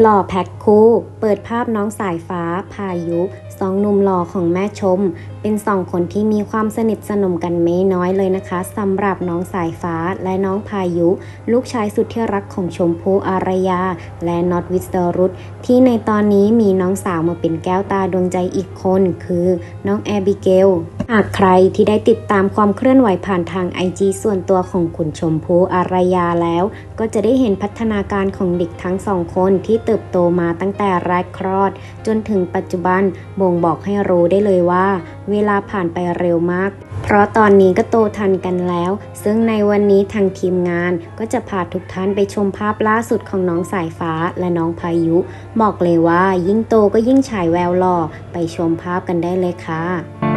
หล่อแพ็คคู่ เปิดภาพน้องสายฟ้า พายุสองหนุ่มหล่อของแม่ชม เป็นสองคนที่มีความสนิทสนมกันไม่น้อยเลยนะคะสำหรับน้องสายฟ้าและน้องพายุ ลูกชายสุดที่รักของชมพู่อารยา และน็อตวิสเตอรุตที่ในตอนนี้มีน้องสาวมาเป็นแก้วตาดวงใจอีกคน คือน้องแอบิเกล หากใครที่ได้ติดตามความเคลื่อนไหวผ่านทางไอจีส่วนตัวของคุณชมพูอารยาแล้ว ก็จะได้เห็นพัฒนาการของเด็กทั้งสองคนที่เติบโตมาตั้งแต่แรกคลอด จนถึงปัจจุบันบ่งบอกให้รู้ได้เลยว่า เวลาผ่านไปเร็วมาก เพราะตอนนี้ก็โตทันกันแล้ว ซึ่งในวันนี้ทางทีมงานก็จะพาทุกท่านไปชมภาพล่าสุดของน้องสายฟ้าและน้องพายุ บอกเลยว่ายิ่งโตก็ยิ่งฉายแววหล่อไปชมภาพกันได้เลยค่ะ